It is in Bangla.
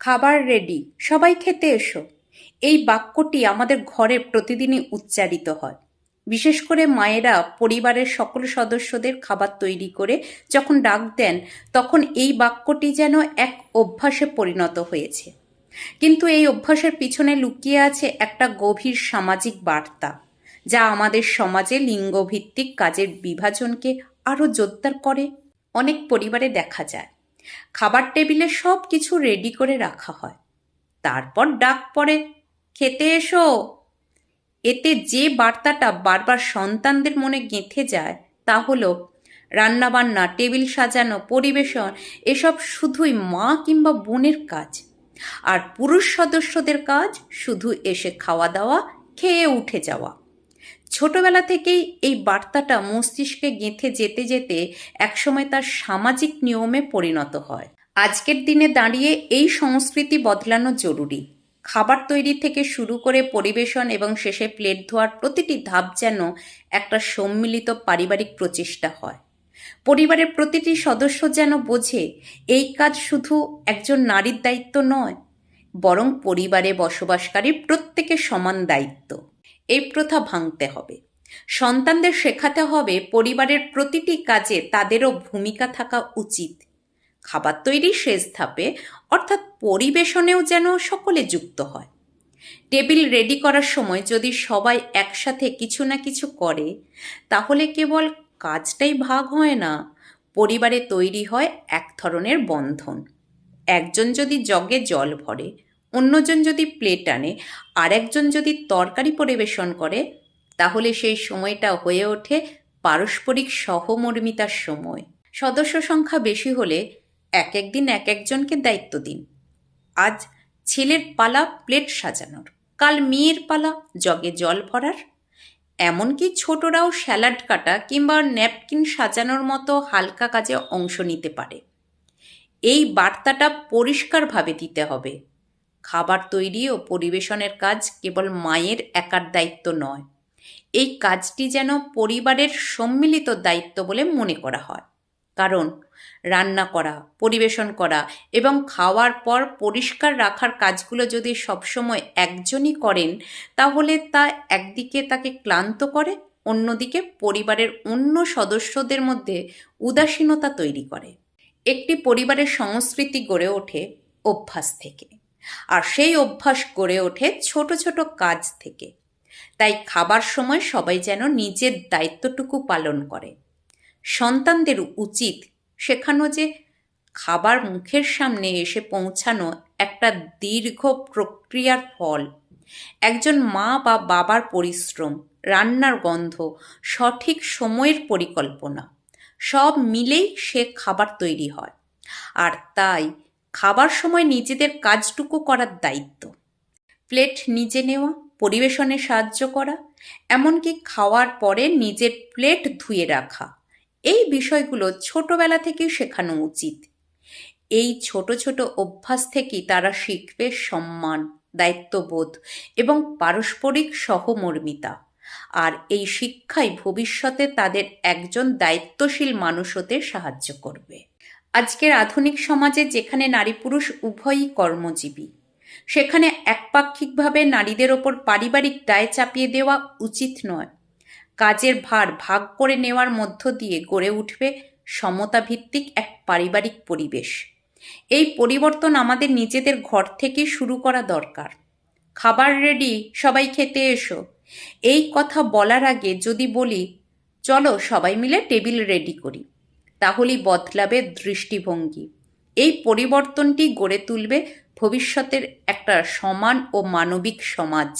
খাবার রেডি সবাই খেতে এসো। এই বাক্যটি আমাদের ঘরে প্রতিদিনই উচ্চারিত হয়। বিশেষ করে মায়েরা পরিবারের সকল সদস্যদের খাবার তৈরি করে যখন ডাক দেন, তখন এই বাক্যটি যেন এক অভ্যাসে পরিণত হয়েছে। কিন্তু এই অভ্যাসের পিছনে লুকিয়ে আছে একটা গভীর সামাজিক বার্তা, যা আমাদের সমাজে লিঙ্গভিত্তিক কাজের বিভাজনকে আরও জোরদার করে। অনেক পরিবারে দেখা যায় খাবার টেবিলে সব কিছু রেডি করে রাখা হয়। তারপর ডাক পড়ে, খেতে এসো। এতে যে বার্তাটা বারবার সন্তানদের মনে গেঁথে যায় তা হলো, রান্নাবান্না, টেবিল সাজানো, পরিবেশন, এসব শুধুই মা কিংবা বোনের কাজ। আর পুরুষ সদস্যদের কাজ শুধু এসে খাওয়া দাওয়া, খেয়ে উঠে যাওয়া। ছোটবেলা থেকেই এই বার্তাটা মস্তিষ্কে গেঁথে যেতে যেতে একসময় তার সামাজিক নিয়মে পরিণত হয়। আজকের দিনে দাঁড়িয়ে এই সংস্কৃতি বদলানো জরুরি। খাবার তৈরি থেকে শুরু করে পরিবেশন এবং শেষে প্লেট ধোয়ার প্রতিটি ধাপ যেন একটা সম্মিলিত পারিবারিক প্রচেষ্টা হয়। পরিবারের প্রতিটি সদস্য যেন বোঝে, এই কাজ শুধু একজন নারীর দায়িত্ব নয়, বরং পরিবারে বসবাসকারী প্রত্যেকের সমান দায়িত্ব। এই প্রথা ভাঙতে হবে। সন্তানদের শেখাতে হবে পরিবারের প্রতিটি কাজে তাদেরও ভূমিকা থাকা উচিত। খাবার তৈরি শেষ ধাপে, অর্থাৎ পরিবেশনেও যেন সকলে যুক্ত হয়। টেবিল রেডি করার সময় যদি সবাই একসাথে কিছু না কিছু করে, তাহলে কেবল কাজটাই ভাগ হয় না, পরিবারে তৈরি হয় এক ধরনের বন্ধন। একজন যদি জগে জল ভরে অন্যজন যদি প্লেট আনে আর একজন যদি তরকারি পরিবেশন করে, তাহলে সেই সময়টা হয়ে ওঠে পারস্পরিক সহমর্মিতার সময়। সদস্য সংখ্যা বেশি হলে এক একদিন এক একজনকে দায়িত্ব দিন। আজ ছেলের পালা প্লেট সাজানোর, কাল মেয়ের পালা জগে জল ভরার। এমনকি ছোটরাও স্যালাড কাটা কিংবা ন্যাপকিন সাজানোর মতো হালকা কাজে অংশ নিতে পারে। এই বার্তাটা পরিষ্কারভাবে দিতে হবে। খাবার তৈরি ও পরিবেশনের কাজ কেবল মায়ের একার দায়িত্ব নয়। এই কাজটি যেন পরিবারের সম্মিলিত দায়িত্ব বলে মনে করা হয়। কারণ, রান্না করা, পরিবেশন করা এবং খাওয়ার পর পরিষ্কার রাখার কাজগুলো যদি সবসময় একজনই করেন, তাহলে তা একদিকে তাকে ক্লান্ত করে, অন্যদিকে পরিবারের অন্য সদস্যদের মধ্যে উদাসীনতা তৈরি করে। একটি পরিবারের সংস্কৃতি গড়ে ওঠে অভ্যাস থেকে। আর সেই অভ্যাস গড়ে ওঠে ছোট ছোট কাজ থেকে। তাই খাবার সময় সবাই যেন নিজের দায়িত্বটুকু পালন করে। সন্তানদের উচিত শেখানো যে খাবার মুখের সামনে এসে পৌঁছানো একটা দীর্ঘ প্রক্রিয়ার ফল। একজন মা বা বাবার পরিশ্রম, রান্নার গন্ধ, সঠিক সময়ের পরিকল্পনা সব মিলেই সে খাবার তৈরি হয়। আর তাই খাবার সময় নিজেদের কাজটুকু করার দায়িত্ব। প্লেট নিজে নেওয়া, পরিবেশনে সাহায্য করা, এমনকি খাওয়ার পরে নিজের প্লেট ধুয়ে রাখা, এই বিষয়গুলো ছোটবেলা থেকেই শেখানো উচিত। এই ছোট ছোট অভ্যাস থেকেই তারা শিখবে সম্মান, দায়িত্ববোধ এবং পারস্পরিক সহমর্মিতা। আর এই শিক্ষাই ভবিষ্যতে তাদের একজন দায়িত্বশীল মানুষ হতে সাহায্য করবে। আজকের আধুনিক সমাজে যেখানে নারী পুরুষ উভয়ই কর্মজীবী, সেখানে একপাক্ষিকভাবে নারীদের ওপর পারিবারিক দায় চাপিয়ে দেওয়া উচিত নয়। কাজের ভার ভাগ করে নেওয়ার মধ্য দিয়ে গড়ে উঠবে সমতাভিত্তিক এক পারিবারিক পরিবেশ। এই পরিবর্তন আমাদের নিজেদের ঘর থেকে শুরু করা দরকার। খাবার রেডি সবাই খেতে এসো। এই কথা বলার আগে যদি বলি, চলো সবাই মিলে টেবিল রেডি করি। তাহলেই বদলাবে দৃষ্টিভঙ্গি। এই পরিবর্তনটি গড়ে তুলবে ভবিষ্যতের একটা সমান ও মানবিক সমাজ।